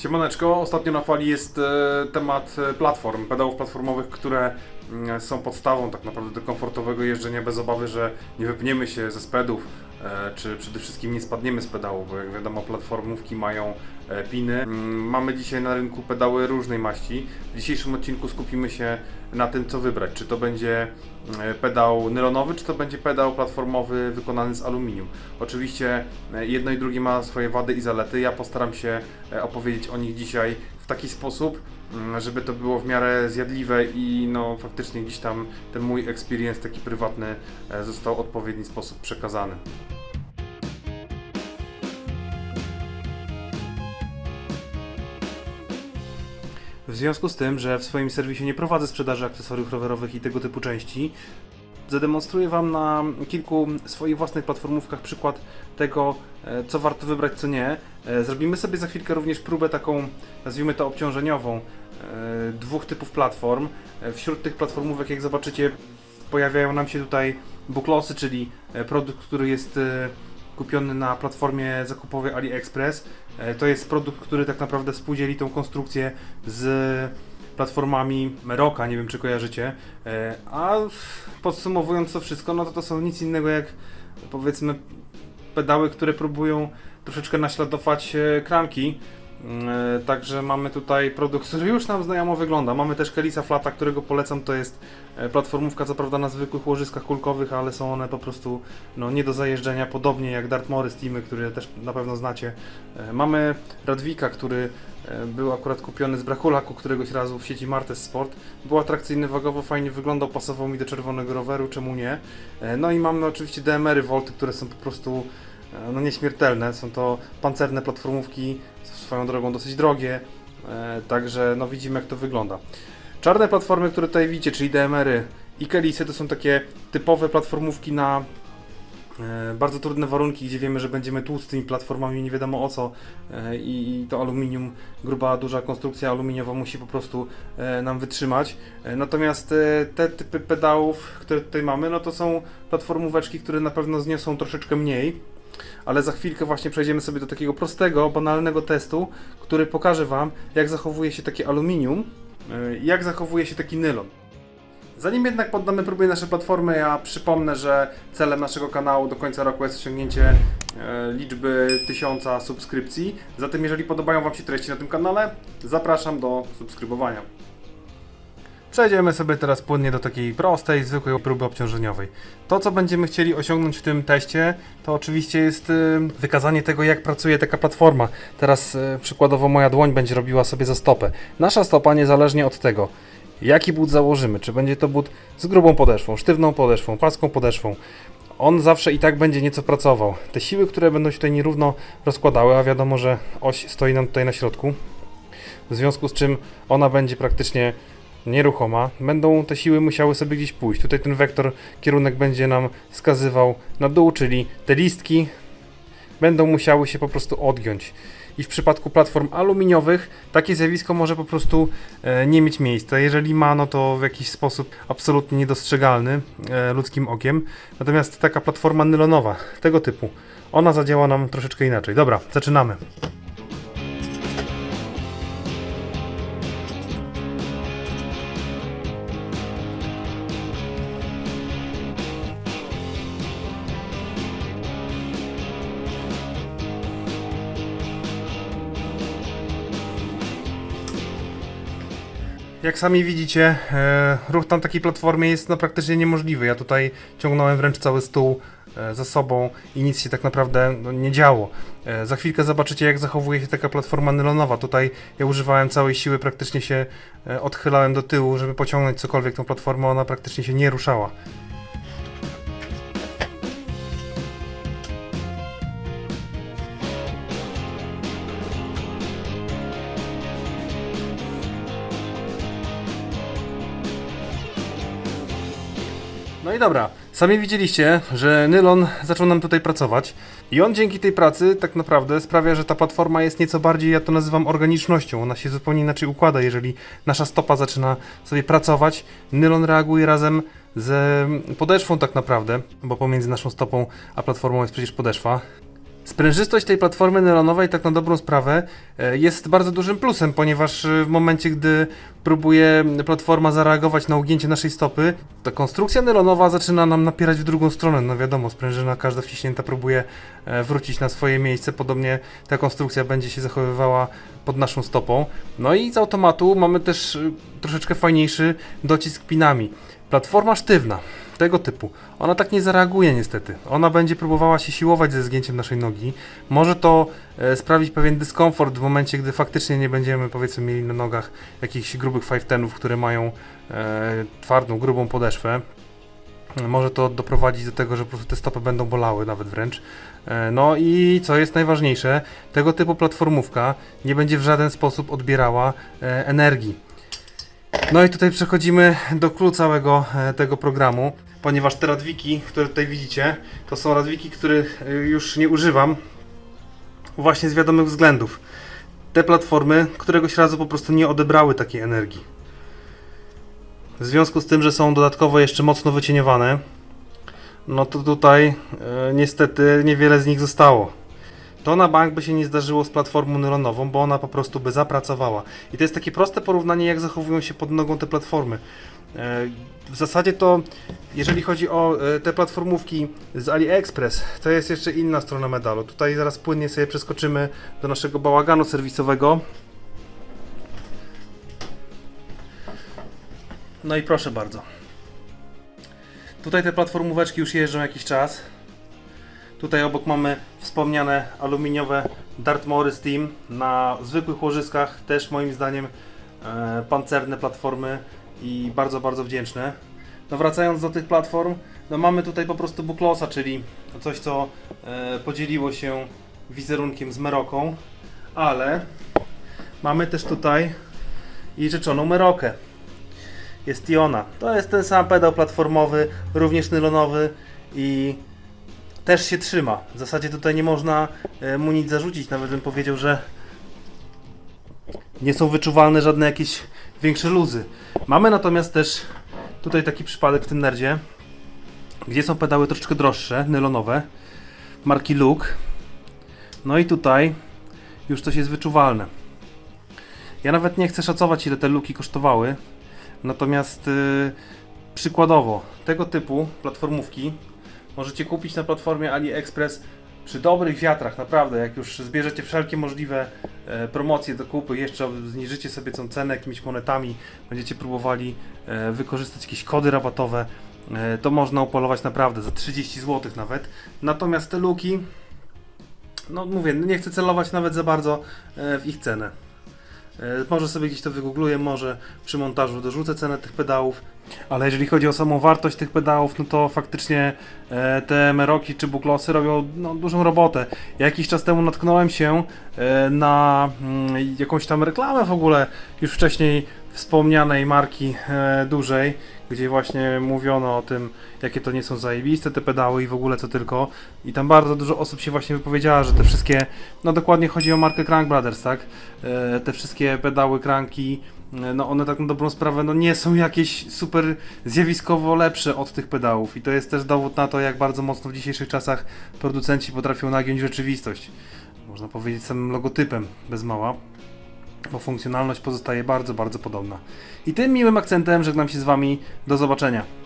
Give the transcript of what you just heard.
Siemaneczko, ostatnio na fali jest e, temat e, platform, pedałów platformowych, które mm, są podstawą tak naprawdę do komfortowego jeżdżenia bez obawy, że nie wypniemy się ze spedów, czy przede wszystkim nie spadniemy z pedału, bo jak wiadomo platformówki mają e, piny. Mm, Mamy dzisiaj na rynku pedały różnej maści. W dzisiejszym odcinku skupimy się na tym, co wybrać. Czy to będzie e, pedał nylonowy, czy to będzie pedał platformowy wykonany z aluminium. Oczywiście e, jedno i drugie ma swoje wady i zalety. Ja postaram się e, opowiedzieć o nich dzisiaj w taki sposób, mm, żeby to było w miarę zjadliwe i no faktycznie gdzieś tam ten mój experience taki prywatny e, został w odpowiedni sposób przekazany. Związku z tym, że w swoim serwisie nie prowadzę sprzedaży akcesoriów rowerowych i tego typu części, zademonstruję Wam na kilku swoich własnych platformówkach przykład tego, e, co warto wybrać, co nie. E, Zrobimy sobie za chwilkę również próbę taką, nazwijmy to obciążeniową, e, dwóch typów platform. Wśród tych platformówek, jak zobaczycie, pojawiają nam się tutaj buklosy, czyli produkt, który jest kupiony na platformie zakupowej AliExpress. E, To jest produkt, który tak naprawdę współdzieli tą konstrukcję z platformami Meroka, nie wiem czy kojarzycie. E, A podsumowując to wszystko, no to to są nic innego jak powiedzmy pedały, które próbują troszeczkę naśladować e, kranki. E, Także mamy tutaj produkt, który już nam znajomo wygląda. Mamy też Kelisa Flata, którego polecam. To jest e, platformówka, co prawda na zwykłych łożyskach kulkowych, ale są one po prostu no, nie do zajeżdżenia, podobnie jak Dartmory Steamy, które też na pewno znacie. E, Mamy Radwika, który był akurat kupiony z Brakulaku któregoś razu w sieci Martes Sport. Był atrakcyjny wagowo, fajnie wyglądał, pasował mi do czerwonego roweru, czemu nie. No i mamy oczywiście DMR-y Volty, które są po prostu no, nieśmiertelne. Są to pancerne platformówki, swoją drogą dosyć drogie, e, także no, widzimy jak to wygląda. Czarne platformy, które tutaj widzicie, czyli DMR-y i Kelisy, to są takie typowe platformówki na e, bardzo trudne warunki, gdzie wiemy, że będziemy tłuc z tymi platformami, nie wiadomo o co e, i, to aluminium, gruba, duża konstrukcja aluminiowa musi po prostu e, nam wytrzymać. E, Natomiast e, te typy pedałów, które tutaj mamy, no to są platformóweczki, które na pewno zniosą troszeczkę mniej, ale za chwilkę właśnie przejdziemy sobie do takiego prostego, banalnego testu, który pokaże Wam, jak zachowuje się takie aluminium, e, jak zachowuje się taki nylon. Zanim jednak poddamy próbie nasze platformy, ja przypomnę, że celem naszego kanału do końca roku jest osiągnięcie e, liczby 1000 subskrypcji. Zatem jeżeli podobają Wam się treści na tym kanale, zapraszam do subskrybowania. Przejdziemy sobie teraz płynnie do takiej prostej, zwykłej próby obciążeniowej. To, co będziemy chcieli osiągnąć w tym teście, to oczywiście jest y, wykazanie tego, jak pracuje taka platforma. Teraz y, przykładowo moja dłoń będzie robiła sobie za stopę. Nasza stopa, niezależnie od tego, jaki but założymy, czy będzie to but z grubą podeszwą, sztywną podeszwą, płaską podeszwą, on zawsze i tak będzie nieco pracował. Te siły, które będą się tutaj nierówno rozkładały, a wiadomo, że oś stoi nam tutaj na środku, w związku z czym ona będzie praktycznie nieruchoma, będą te siły musiały sobie gdzieś pójść. Tutaj ten wektor, kierunek będzie nam wskazywał na dół, czyli te listki będą musiały się po prostu odgiąć. I w przypadku platform aluminiowych takie zjawisko może po prostu e, nie mieć miejsca. Jeżeli ma, no to w jakiś sposób absolutnie niedostrzegalny e, ludzkim okiem. Natomiast taka platforma nylonowa, tego typu, ona zadziała nam troszeczkę inaczej. Dobra, zaczynamy. Jak sami widzicie, e, ruch na takiej platformie jest no, praktycznie niemożliwy. Ja tutaj ciągnąłem wręcz cały stół e, za sobą i nic się tak naprawdę no, nie działo. E, za chwilkę zobaczycie, jak zachowuje się taka platforma nylonowa. Tutaj ja używałem całej siły, praktycznie się odchylałem do tyłu, żeby pociągnąć cokolwiek tą platformę, ona praktycznie się nie ruszała. No i dobra, sami widzieliście, że nylon zaczął nam tutaj pracować i on dzięki tej pracy tak naprawdę sprawia, że ta platforma jest nieco bardziej, ja to nazywam organicznością, ona się zupełnie inaczej układa, jeżeli nasza stopa zaczyna sobie pracować, nylon reaguje razem z podeszwą tak naprawdę, bo pomiędzy naszą stopą a platformą jest przecież podeszwa. Sprężystość tej platformy nylonowej, tak na dobrą sprawę, e, jest bardzo dużym plusem, ponieważ e, w momencie, gdy próbuje platforma zareagować na ugięcie naszej stopy, ta konstrukcja nylonowa zaczyna nam napierać w drugą stronę. No wiadomo, sprężyna każda wciśnięta próbuje e, wrócić na swoje miejsce, podobnie ta konstrukcja będzie się zachowywała pod naszą stopą. No i z automatu mamy też troszeczkę fajniejszy docisk pinami. Platforma sztywna tego typu. Ona tak nie zareaguje niestety. Ona będzie próbowała się siłować ze zgięciem naszej nogi. Może to e, sprawić pewien dyskomfort w momencie, gdy faktycznie nie będziemy powiedzmy mieli na nogach jakichś grubych 510ów, które mają e, twardą, grubą podeszwę. Może to doprowadzić do tego, że po prostu te stopy będą bolały nawet wręcz. E, No i co jest najważniejsze, tego typu platformówka nie będzie w żaden sposób odbierała e, energii. No i tutaj przechodzimy do clue całego e, tego programu, ponieważ te radwiki, które tutaj widzicie, to są radwiki, których e, już nie używam właśnie z wiadomych względów. Te platformy któregoś razu po prostu nie odebrały takiej energii. W związku z tym, że są dodatkowo jeszcze mocno wycieniowane, no to tutaj e, niestety niewiele z nich zostało. To na bank by się nie zdarzyło z platformą neuronową, bo ona po prostu by zapracowała. I to jest takie proste porównanie, jak zachowują się pod nogą te platformy. E, W zasadzie to, jeżeli chodzi o e, te platformówki z AliExpress, to jest jeszcze inna strona medalu. Tutaj zaraz płynnie sobie przeskoczymy do naszego bałaganu serwisowego. No i proszę bardzo. Tutaj te platformóweczki już jeżdżą jakiś czas. Tutaj obok mamy wspomniane aluminiowe Dartmoury Steam na zwykłych łożyskach, też moim zdaniem e, pancerne platformy i bardzo, bardzo wdzięczne. No wracając do tych platform, no mamy tutaj po prostu Buklosa, czyli coś co e, podzieliło się wizerunkiem z Meroką, ale mamy też tutaj i rzeczoną Merokę. Jest i ona. To jest ten sam pedał platformowy, również nylonowy i też się trzyma. W zasadzie tutaj nie można e, mu nic zarzucić, nawet bym powiedział, że nie są wyczuwalne żadne jakieś większe luzy. Mamy natomiast też tutaj taki przypadek w tym nerdzie, gdzie są pedały troszeczkę droższe, nylonowe, marki Luke. No i tutaj już coś jest wyczuwalne. Ja nawet nie chcę szacować ile te luki kosztowały, natomiast yy, przykładowo tego typu platformówki możecie kupić na platformie AliExpress przy dobrych wiatrach, naprawdę, jak już zbierzecie wszelkie możliwe e, promocje do kupy, jeszcze zniżycie sobie tą cenę jakimiś monetami, będziecie próbowali e, wykorzystać jakieś kody rabatowe, e, to można upolować naprawdę za 30 zł nawet. Natomiast te luki, no mówię, nie chcę celować nawet za bardzo e, w ich cenę. E, Może sobie gdzieś to wygoogluję, może przy montażu dorzucę cenę tych pedałów. Ale jeżeli chodzi o samą wartość tych pedałów, no to faktycznie e, te Meroki czy Buklosy robią no, dużą robotę. Ja jakiś czas temu natknąłem się e, na mm, jakąś tam reklamę w ogóle już wcześniej wspomnianej marki dużej, gdzie właśnie mówiono o tym, jakie to nie są zajebiste te pedały i w ogóle co tylko. I tam bardzo dużo osób się właśnie wypowiedziała, że te wszystkie, no dokładnie chodzi o markę Crank Brothers, tak? E, te wszystkie pedały, kranki, e, no one tak na dobrą sprawę no nie są jakieś super zjawiskowo lepsze od tych pedałów i to jest też dowód na to, jak bardzo mocno w dzisiejszych czasach producenci potrafią nagiąć rzeczywistość. Można powiedzieć samym logotypem bez mała, bo funkcjonalność pozostaje bardzo, bardzo podobna. I tym miłym akcentem żegnam się z Wami. Do zobaczenia.